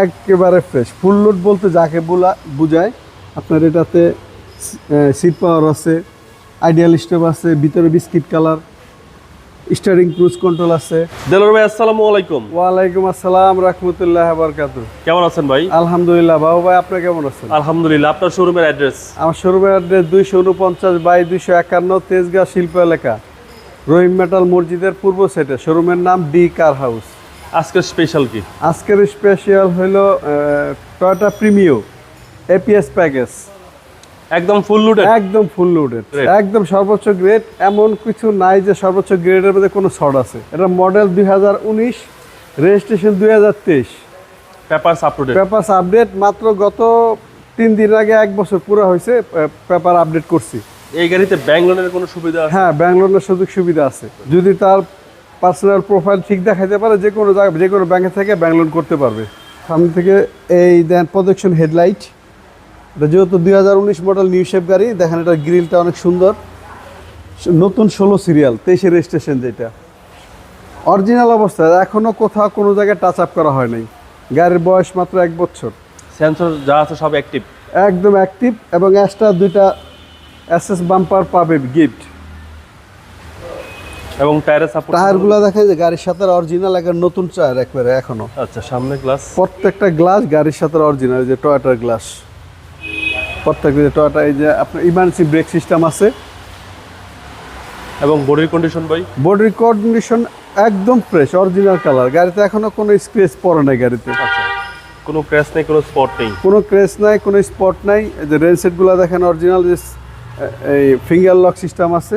একেবারে fresh full load বলতে যাকে বলা বুঝায় আপনার এটাতে সিট পাওয়ার আছে আইডিয়াল স্টোভ আছে ভিতরে biscuit colour steering cruise control আছে। দেলোর ভাই আসসালামু আলাইকুম। ওয়ালাইকুম আসসালাম রহমতুল্লাহ বরকাত কেমন আছেন ভাই? আলহামদুলিল্লাহ বাবু ভাই আপনি কেমন আছেন? আলহামদুলিল্লাহ আপনার শোরুমের অ্যাড্রেস আমার শোরুমের অ্যাড্রেস দুইশো উনপঞ্চাশ বাই দুইশো একান্ন তেজগাঁ শিল্প এলাকা রহিম মেটাল মসজিদের পূর্ব সাইডে শোরুমের নাম ডি কার হাউস আজকের স্পেশাল কি? আজকের স্পেশাল হলো টয়োটা প্রিমিও এপিএস প্যাকেজ একদম ফুল লুডেড একদম ফুল লোডেড একদম সর্বোচ্চ গ্রেড এমন কিছু নাই যে সর্বোচ্চ গ্রেডের মধ্যে কোনো শর্ট আছে। এটা মডেল দুই হাজার উনিশ রেজিস্ট্রেশন দুই হাজার তেইশ। পেপারস আপলোডেড পেপার আপডেট মাত্র গত তিন দিন আগে এক বছর পুরো হয়েছে পেপার আপডেট করছি। এই গাড়িতে ব্যাংক লোনের কোনো সুবিধা হ্যাঁ ব্যাঙ্গলোরের সুযোগ সুবিধা আছে। যদি তার পার্সোনাল প্রোফাইল ঠিক দেখাইতে পারে যে কোনো জায়গা যে কোনো ব্যাংকে থেকে ব্যাংক লোন করতে পারবে। সামনে থেকে এই দেন প্রজেকশন হেডলাইট এটা যেহেতু দুই হাজার উনিশ মডেল নিউ শেপ গাড়ি দেখেন এটার গ্রিলটা অনেক সুন্দর। নতুন ষোলো সিরিয়াল তেইশে রেজিস্ট্রেশন যেটা। অরিজিনাল অবস্থায় এখনও কোথাও কোনো জায়গায় টাচ আপ করা হয় নাই। গাড়ির বয়স মাত্র এক বছর। সেন্সর যা আছে সব অ্যাক্টিভ একদম অ্যাক্টিভ এবং এক্সট্রা দুইটা এসএস বাম্পার পাবে গিফট এবং টায়ারের সাপোর্ট টায়ারগুলো দেখা যায় গাড়ির সাথে অরিজিনাল একটা নতুন টায়ার একবারে এখনও। আচ্ছা সামনে গ্লাস প্রত্যেকটা গ্লাস গাড়ির সাথে অরিজিনাল যে টয়োটার গ্লাস প্রত্যেকটা যে টয়োটা এই যে আপনার ইমার্জেন্সি ব্রেক সিস্টেম আছে। এবং বডির কন্ডিশন ভাই? বডির কন্ডিশন একদম ফ্রেশ অরিজিনাল কালার গাড়িতে এখনও কোনো স্ক্রেচ পড়ে নাই গাড়িতে। আচ্ছা কোনো ক্র্যাশ নেই কোনো স্পট নেই? কোনো ক্রেস নাই কোনো স্পট নাই। যে রেল সেটগুলো দেখেন অরিজিনাল এই ফিঙ্গার লক সিস্টেম আছে।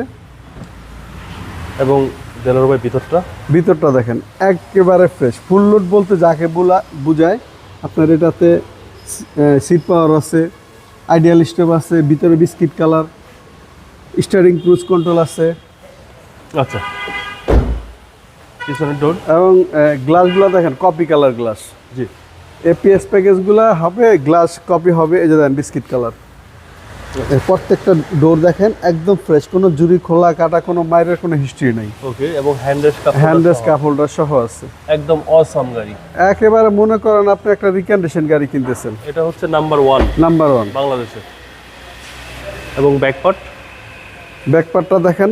এবং দেলোর ভাই ভিতরটা? ভিতরটা দেখেন একেবারে ফ্রেশ ফুল লোড বলতে যাকে বলা বুঝায় আপনার এটাতে সিট পাওয়ার আছে আইডিয়াল স্টোভ আছে ভিতরে biscuit colour steering cruise control আছে। আচ্ছা। পিছনের ডোর এবং গ্লাসগুলো দেখেন কপি কালার গ্লাস জি। এপিএস প্যাকেজগুলো হবে গ্লাস কপি হবে এই যে দেখেন বিস্কিট কালার প্রত্যেকটা ডোর দেখেন একদম ফ্রেশ কোনো জুরি খোলা কাটা কোনো মাইরের কোনো হিস্ট্রি নেই। ওকে এবং হ্যান্ডরেস্ট হ্যান্ডেস কাপ হোল্ডার সহ। আছে। একদম অসাম গাড়ি। একেবারে মনে করেন আপনি একটা রিকন্ডিশন গাড়ি কিনতেছেন। এটা হচ্ছে নাম্বার ওয়ান নাম্বার ওয়ান বাংলাদেশে এবং ব্যাকপার্ট ব্যাকপার্টটা দেখেন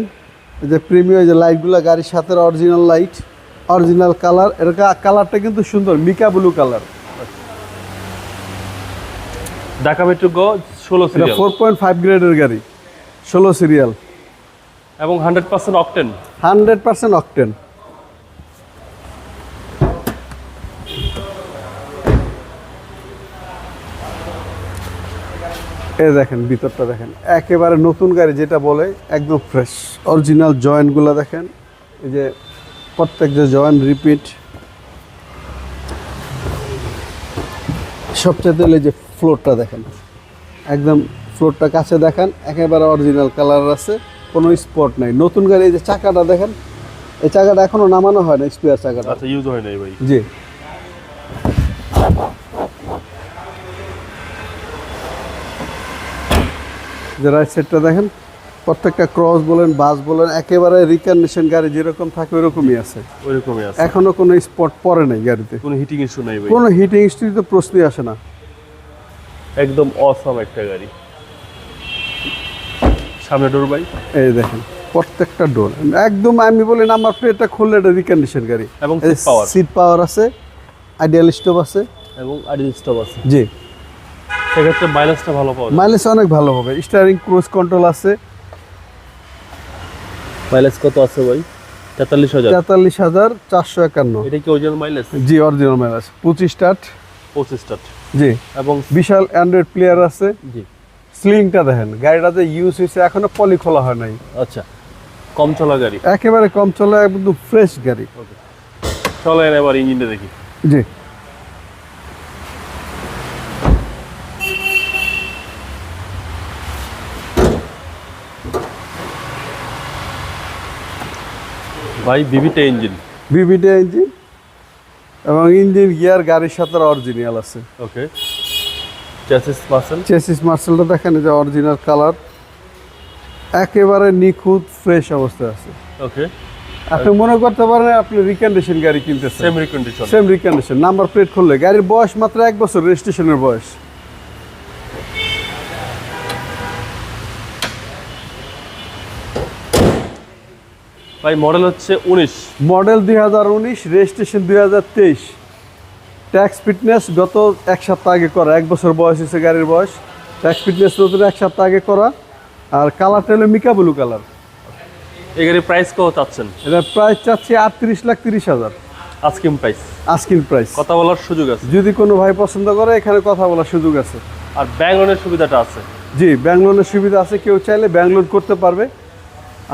এই যে প্রিমিয়াম যে লাইটগুলো গাড়ির সাথে অরিজিনাল লাইট অরিজিনাল কালারের কালারটা কিন্তু সুন্দর mica blue colour Dhaka metro গ ষোলো সিরিয়াল ফোর পয়েন্ট ফাইভ গ্রেডের গাড়ি ষোলো সিরিয়াল এবং hundred percent octane hundred percent octane এ দেখেন ভিতরটা দেখেন। একেবারে নতুন গাড়ি যেটা বলে একদম ফ্রেশ অরিজিনাল জয়েন্টগুলো দেখেন। এই যে প্রত্যেক যে জয়েন্ট রিপিট সবচেয়ে হলো যে ফ্লোরটা দেখেন। একদম ফ্লোরটা কাছে দেখেন একেবারে অরিজিনাল কালার আছে কোনো স্পট নাই। নতুন গাড়ি এই যে চাকাটা দেখেন এই চাকাটা এখনও নামানো হয় না স্পেয়ার চাকাটা। আচ্ছা ইউজ হয় নাই ভাই। জি। যে রাইট সাইডটা দেখেন প্রত্যেকটা ক্রস বলেন বাস বলেন একেবারে রিকন্ডিশন গাড়ি যেরকম থাকে ওরকমই আছে। ওইরকমই আছে। এখনও কোনো স্পট পড়ে নাই গাড়িতে। কোনো হিটিং ইস্যু নাই ভাই। কোনো হিটিং স্ট্রি তো প্রশ্নই আসে না। একদম অসাম একটা গাড়ি। সামনে ডোর ভাই। এই দেখেন প্রত্যেকটা ডোর একদম আমি বলি নাম্বার প্লেটটা খুললে এটা রিকন্ডিশন গাড়ি। এবং সিট পাওয়ার আছে আইডিয়াল স্টোভ আছে। এবং আইডিয়াল স্টপ আছে। জি। সেক্ষেত্রে মাইলেজটা ভালো পাওয়া মাইলেজ অনেক ভালো হবে। স্টারিং ক্রুজ কন্ট্রোল আছে। মাইলেজ কত আছে ভাই? তেতাল্লিশ হাজার। তেতাল্লিশ হাজার চারশো একান্ন। এটা কি অরিজিনাল মাইলেজ জি অরিজিনাল মাইলেজ পঁচিশ স্টার্ট পঁচিশ স্টার্ট জি। এবং বিশাল অ্যান্ড্রয়েড প্লেয়ার আছে। জি। স্লিংটা দেখেন গাড়িটা যে ইউজ হয়েছে এখনও পলি খোলা হয় নাই। আচ্ছা কম চলা গাড়ি। একেবারে কম চলে একদম ফ্রেশ গাড়ি। চলেন এবার ইঞ্জিনটা দেখি। জি। ভাই বিবিটা ইঞ্জিন বিবিডি ইঞ্জিন এবং ইঞ্জিন গিয়ার গাড়ির সাথে অরিজিনাল আছে। ওকে। চেসিস মার্সেল? চেসিস মার্সেলটা দেখেন যে অরিজিনাল কালার একেবারে নিখুঁত ফ্রেশ অবস্থায় আছে। ওকে। আপনি মনে করতে পারেন আপনি রিকন্ডিশন গাড়ি কিনতেছেন। Same recondition same recondition number plate খুললে গাড়ির বয়স মাত্র এক বছর রেজিস্ট্রেশনের বয়স। ভাই মডেল হচ্ছে উনিশ। মডেল দুই হাজার উনিশ রেজিস্ট্রেশন দুই হাজার তেইশ। ট্যাক্স ফিটনেস গত এক সপ্তাহ আগে করা এক বছর বয়স হয়েছে গাড়ির বয়স। ট্যাক্স ফিটনেস নতুন এক সপ্তাহ আগে করা। আর কালারটা হলো মিকা ব্লু কালার এই গাড়ির প্রাইস কত চাচ্ছেন? এটা প্রাইস চাচ্ছি আটত্রিশ লাখ তিরিশ হাজার। আস্কিম প্রাইস আস্কিন প্রাইস কথা বলার সুযোগ আছে। যদি কোনো ভাই পছন্দ করে এখানে কথা বলার সুযোগ আছে। আর ব্যাংক লোনের সুবিধাটা আছে। জি ব্যাংক লোনের সুবিধা আছে। কেউ চাইলে ব্যাংক লোন করতে পারবে।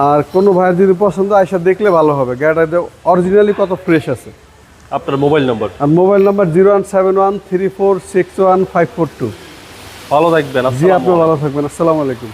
আর কোনো ভাইয়ের যদি পছন্দ আয়সা দেখলে ভালো হবে। গাড়িটা অরিজিনালি কত ফ্রেশ আছে। আপনার মোবাইল নম্বর আর mobile number zero one seven one three four six one five four two ভালো থাকবেন জি আপনি ভালো থাকবেন আসসালামু আলাইকুম।